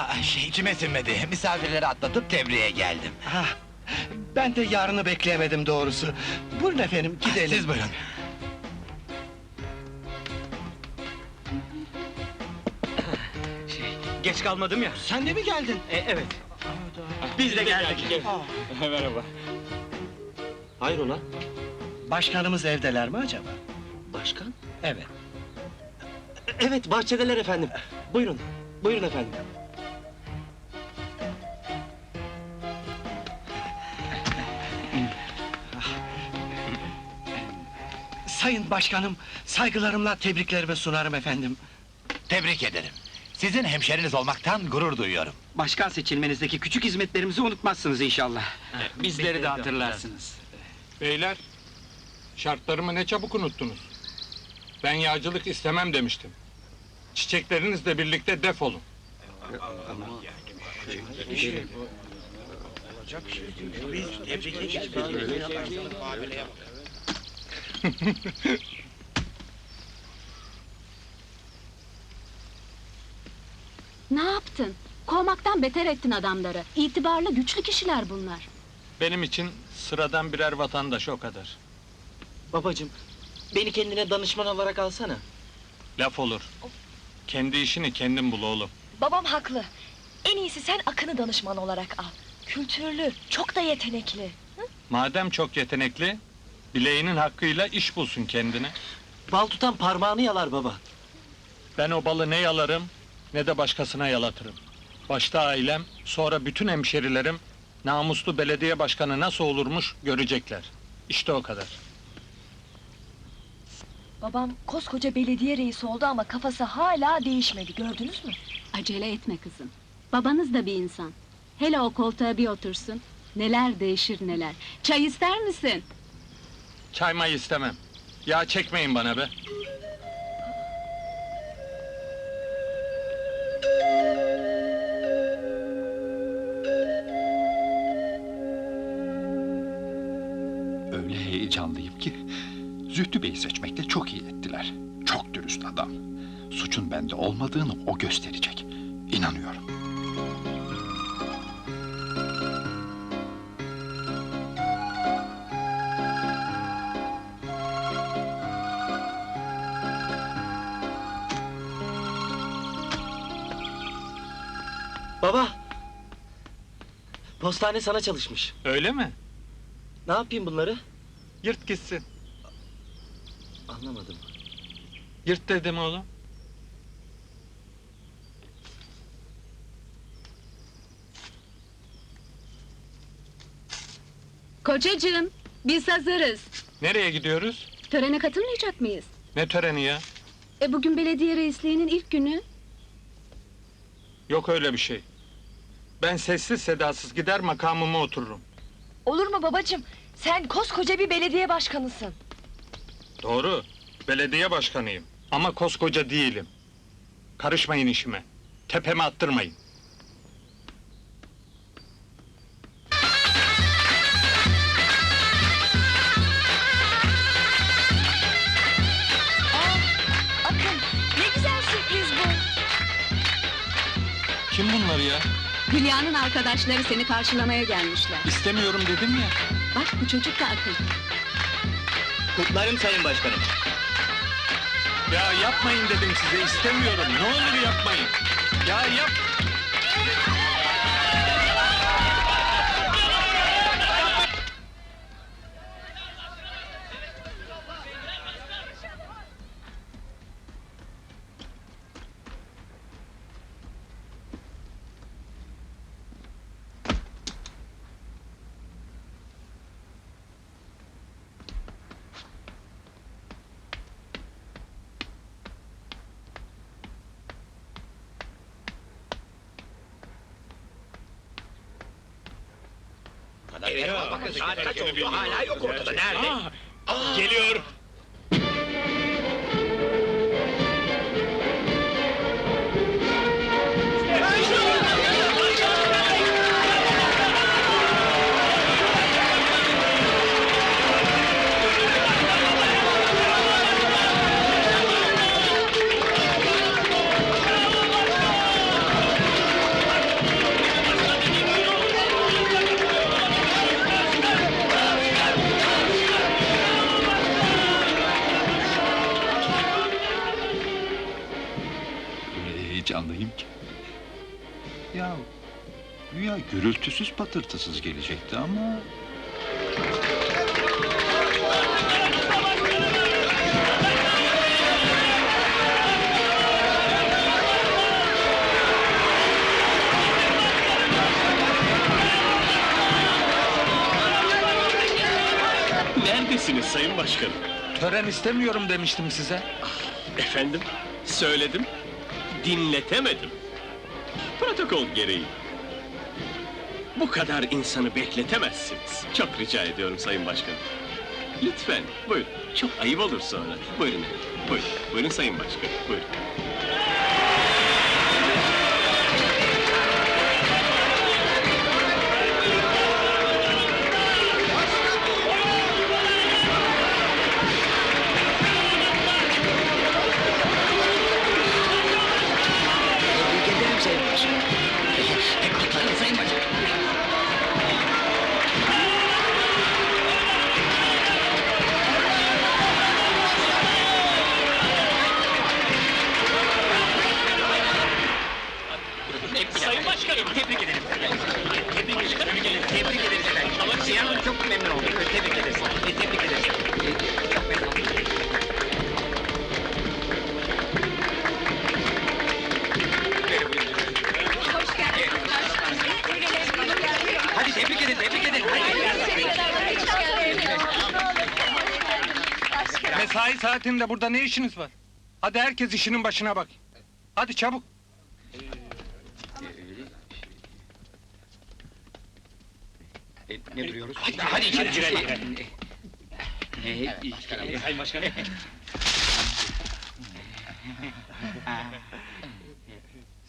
Aa, şey sinmedi. Misafirleri atlatıp tebriğe geldim. Ha, ben de yarını bekleyemedim doğrusu. Buyurun efendim, gidelim. Siz buyurun. Geç kalmadım ya. Sen de mi geldin? E, evet. Biz de geldik. Merhaba. Hayrola? Başkanımız evdeler mi acaba? Başkan? Evet. Evet, bahçedeler efendim. Buyurun. Buyurun efendim. Sayın başkanım, saygılarımla tebriklerimi sunarım efendim. Tebrik ederim. Sizin hemşeriniz olmaktan gurur duyuyorum. Başkan seçilmenizdeki küçük hizmetlerimizi unutmazsınız inşallah. Bizleri de hatırlarsınız. Beyler, şartlarımı ne çabuk unuttunuz. Ben yağcılık istemem demiştim. Çiçeklerinizle birlikte defolun. Ne yaptın? Kovmaktan beter ettin adamları. İtibarlı, güçlü kişiler bunlar. Benim için sıradan birer vatandaş o kadar. Babacım, beni kendine danışman olarak alsana. Laf olur. Kendi işini kendin bul oğlum. Babam haklı. En iyisi sen Akın'ı danışman olarak al. Kültürlü, çok da yetenekli. Madem çok yetenekli, bileğinin hakkıyla iş bulsun kendine. Bal tutan parmağını yalar baba. Ben o balı ne yalarım, ne de başkasına yalatırım. Başta ailem, sonra bütün hemşerilerim, namuslu belediye başkanı nasıl olurmuş görecekler. İşte o kadar. Babam koskoca belediye reisi oldu ama kafası hala değişmedi, gördünüz mü? Acele etme kızım. Babanız da bir insan. Hele o koltuğa bir otursun. Neler değişir neler. Çay ister misin? Çay may istemem. Ya çekmeyin bana be. Öyle heyecanlıyım ki Zühtü Bey'i seçmekte çok iyi ettiler. Çok dürüst adam. Suçun bende olmadığını o gösterecek. İnanıyorum. Baba! Postane sana çalışmış. Öyle mi? Ne yapayım bunları? Yırt gitsin. Anlamadım. Yırt dedim oğlum. Kocacığım, biz hazırız. Nereye gidiyoruz? Törene katılmayacak mıyız? Ne töreni ya? E bugün belediye reisliğinin ilk günü. Yok öyle bir şey. Ben sessiz sedasız gider makamıma otururum. Olur mu babacım? Sen koskoca bir belediye başkanısın. Doğru. Belediye başkanıyım. Ama koskoca değilim. Karışmayın işime. Tepeme attırmayın. Akın, ne güzel sürpriz bu. Kim bunlar ya? Hülya'nın arkadaşları seni karşılamaya gelmişler. İstemiyorum dedim ya. Bak bu çocuk da akıl. Kutlarım Sayın Başkanım. Ya yapmayın dedim size istemiyorum. Ne olur yapmayın. Ya yap. Geliyor. Gürültüsüz patırtısız gelecekti ama... Neredesiniz Sayın Başkanım? Tören istemiyorum demiştim size. Efendim, söyledim, dinletemedim. Protokol gereği. Bu kadar insanı bekletemezsiniz. Çok rica ediyorum Sayın Başkanım. Lütfen, buyurun. Çok ayıp olur sonra. Buyurun, buyurun. Buyurun Sayın Başkanım, buyurun. Tebrik edin, tebrik edin. Mesai saatinde burada ne işiniz var? Hadi herkes işinin başına bak. Hadi çabuk. Ne duruyoruz? Hadi, hadi içeri girelim. Sayın Başkanım.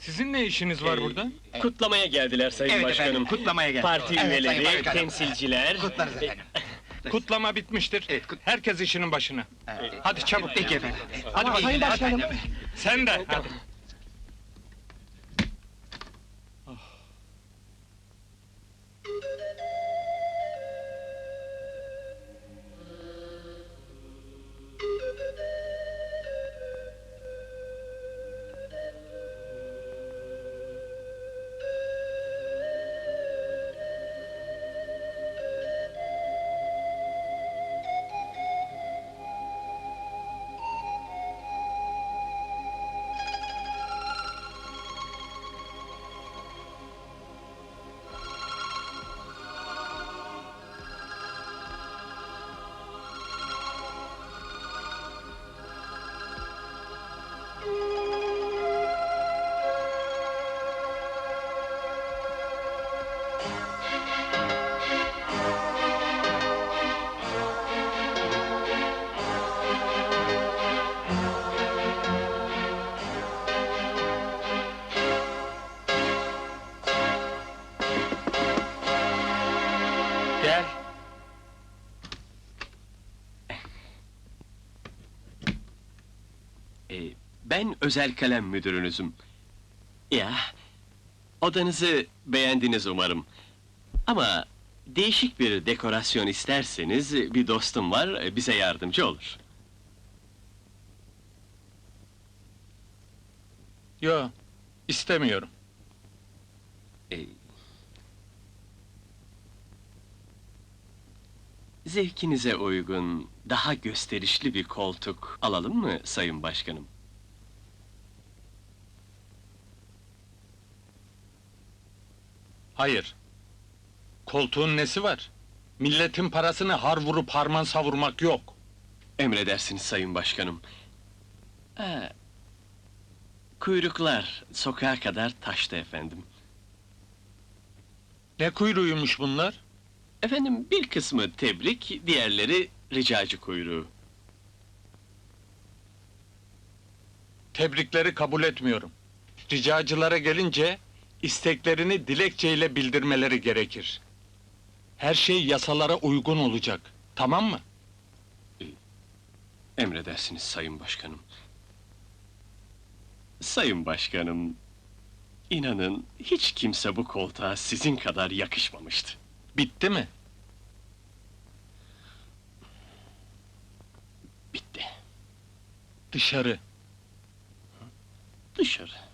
Sizin ne işiniz var burada? Kutlamaya geldiler Sayın Evet Başkanım. efendim, kutlamaya geldik. Parti Evet, Sayın üyeleri, Başkanım. temsilciler. Kutlarız efendim. Kutlama bitmiştir. Evet, kut- Herkes işinin başına. Hadi çabuk. Peki efendim. Hadi. Sayın Başkanım, Sen de. Hadi. Ben özel kalem müdürünüzüm. Ya, odanızı beğendiniz umarım. Ama değişik bir dekorasyon isterseniz bir dostum var, bize yardımcı olur. Yo, istemiyorum. Ee, zevkinize uygun, daha gösterişli bir koltuk alalım mı Sayın Başkanım? Hayır. Koltuğun nesi var? Milletin parasını har vurup harman savurmak yok. Emredersiniz Sayın Başkanım. Ha, kuyruklar sokağa kadar taştı efendim. Ne kuyruğuymuş bunlar? Efendim bir kısmı tebrik, diğerleri ricacı kuyruğu. Tebrikleri kabul etmiyorum. Ricacılara gelince isteklerini dilekçeyle bildirmeleri gerekir. Her şey yasalara uygun olacak. Tamam mı? Emredersiniz Sayın Başkanım. Sayın Başkanım, inanın hiç kimse bu koltuğa sizin kadar yakışmamıştı. Bitti mi? Bitti. Dışarı.